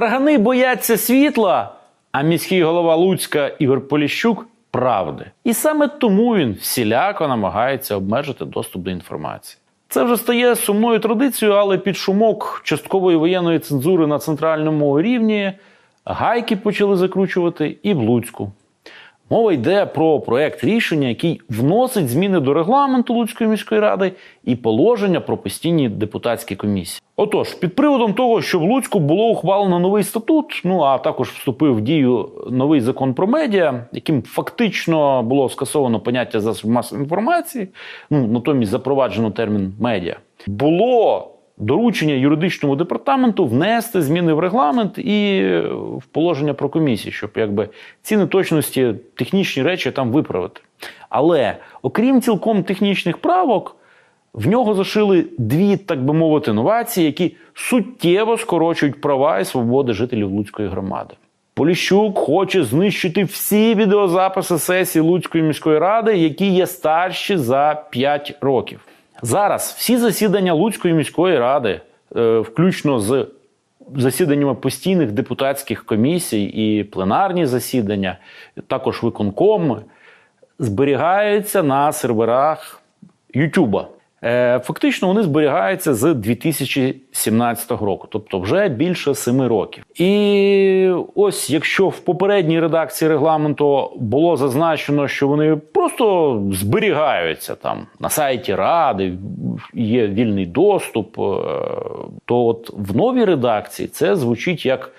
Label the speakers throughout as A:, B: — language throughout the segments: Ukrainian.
A: Рагани бояться світла, а міський голова Луцька Ігор Поліщук правди. І саме тому він всіляко намагається обмежити доступ до інформації. Це вже стає сумною традицією, але під шумок часткової воєнної цензури на центральному рівні гайки почали закручувати і в Луцьку. Мова йде про проект рішення, який вносить зміни до регламенту Луцької міської ради і положення про постійні депутатські комісії. Отож, під приводом того, що в Луцьку було ухвалено новий статут, ну а також вступив в дію новий закон про медіа, яким фактично було скасовано поняття засобів масової інформації, ну натомість запроваджено термін медіа, було доручення юридичному департаменту внести зміни в регламент і в положення про комісії, щоб якби ці неточності, технічні речі там виправити. Але окрім цілком технічних правок, в нього зашили дві, так би мовити, новації, які суттєво скорочують права і свободи жителів Луцької громади. Поліщук хоче знищити всі відеозаписи сесії Луцької міської ради, які є старші за 5 років. Зараз всі засідання Луцької міської ради, е, включно з засіданнями постійних депутатських комісій і пленарні засідання, також виконкоми, зберігаються на серверах Ютуба. Е, Фактично вони зберігаються з 2017 року, тобто вже більше семи років. І ось якщо в попередній редакції регламенту було зазначено, що вони просто зберігаються там на сайті Ради, є вільний доступ, е, то от в новій редакції це звучить як.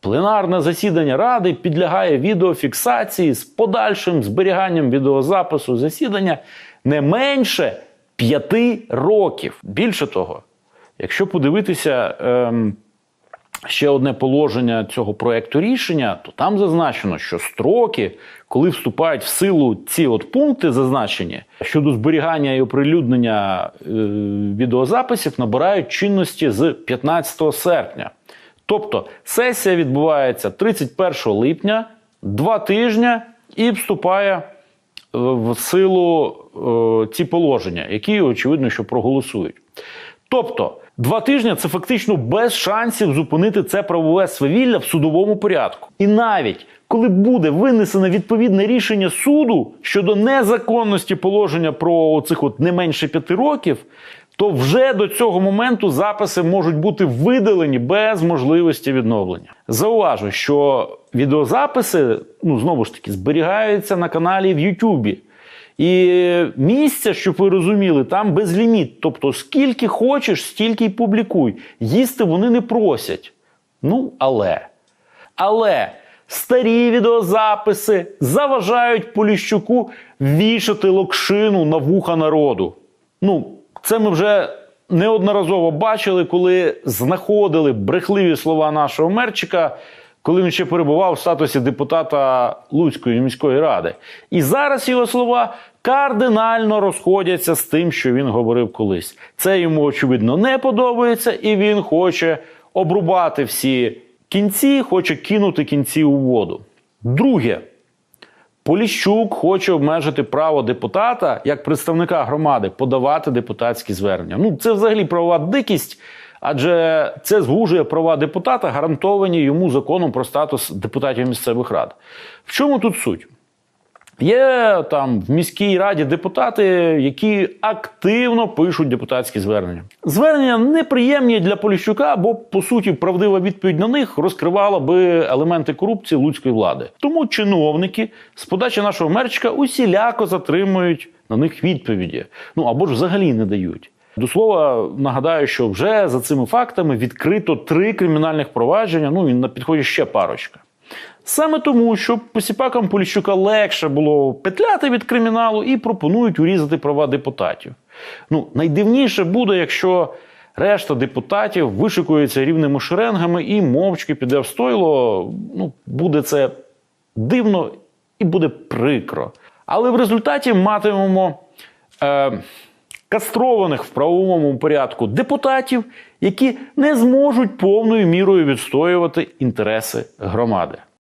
A: Пленарне засідання ради підлягає відеофіксації з подальшим зберіганням відеозапису засідання не менше п'яти років. Більше того, якщо подивитися ем, ще одне положення цього проекту рішення, то там зазначено, що строки, коли вступають в силу ці от пункти, зазначені щодо зберігання і оприлюднення е, відеозаписів, набирають чинності з 15 серпня. Тобто сесія відбувається 31 липня, два тижні і вступає в силу е, ці положення, які очевидно, що проголосують. Тобто, два тижні це фактично без шансів зупинити це правове свавілля в судовому порядку. І навіть коли буде винесено відповідне рішення суду щодо незаконності положення про цих от не менше п'яти років, то вже до цього моменту записи можуть бути видалені без можливості відновлення. Зауважу, що відеозаписи, ну знову ж таки, зберігаються на каналі в Ютубі. І місця, щоб ви розуміли, там безліміт. Тобто, скільки хочеш, стільки й публікуй. Їсти вони не просять. Ну, але. Але старі відеозаписи заважають Поліщуку вішати локшину на вуха народу. Ну, це ми вже неодноразово бачили, коли знаходили брехливі слова нашого мерчика, коли він ще перебував в статусі депутата Луцької міської ради. І зараз його слова кардинально розходяться з тим, що він говорив колись. Це йому очевидно не подобається, і він хоче обрубати всі кінці, хоче кинути кінці у воду. Друге. Поліщук хоче обмежити право депутата як представника громади подавати депутатські звернення. Ну це взагалі правова дикість, адже це звужує права депутата, гарантовані йому законом про статус депутатів місцевих рад. В чому тут суть? Є там в міській раді депутати, які активно пишуть депутатські звернення. Звернення неприємні для Поліщука, бо по суті правдива відповідь на них розкривала би елементи корупції луцької влади. Тому чиновники з подачі нашого мерчика усіляко затримують на них відповіді. Ну або ж взагалі не дають. До слова, нагадаю, що вже за цими фактами відкрито три кримінальних провадження. Ну і на підході ще парочка. Саме тому, що посіпакам Поліщука легше було петляти від криміналу і пропонують урізати права депутатів. Ну, найдивніше буде, якщо решта депутатів вишикується рівними шеренгами і мовчки піде в стойло. Ну, буде це дивно і буде прикро. Але в результаті матимемо. Е, Кастрованих в правовому порядку депутатів, які не зможуть повною мірою відстоювати інтереси громади.